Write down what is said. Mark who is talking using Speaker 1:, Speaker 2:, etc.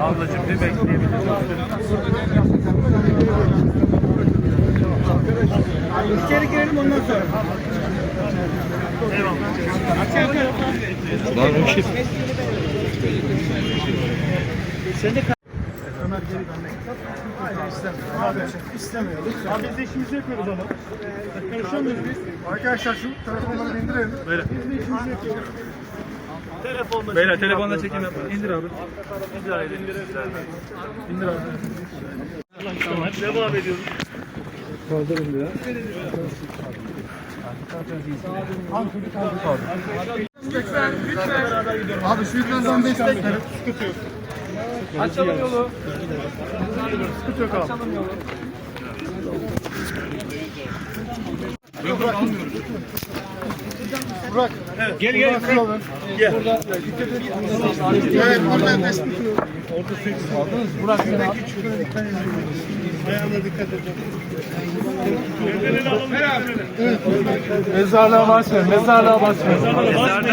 Speaker 1: Ablacığım bir bekleyebiliriz.
Speaker 2: İçeri girelim ondan sonra.
Speaker 3: Lan o şey.
Speaker 2: Ömer geri dönmek. Hayır istemiyor. Abi istemiyor. Lütfen.
Speaker 1: Abi biz de işimizi yapıyoruz ama. Karışamıyoruz biz.
Speaker 2: Arkadaşlar şu telefonları indirelim.
Speaker 1: Böyle. Telefonla Beyler telefonla çekim yapın. İndir abi. İndir abi. İndir, İndir abi. Tamam. Devam ediyoruz.
Speaker 2: Abi şu yukarıdan destek verin. Sıkıntı yok.
Speaker 1: Açalım yolu.
Speaker 2: Sıkıntı yok abi. Burak. Evet.
Speaker 1: Gel gel.
Speaker 2: Burak.
Speaker 1: Gel.
Speaker 2: Evet oradan destek
Speaker 1: Burak sen al.
Speaker 2: Ayağına dikkat edin.
Speaker 1: Ellerini alalım.
Speaker 2: Evet.
Speaker 1: Mezarlığa başlayalım. Mezarlığa başlayalım.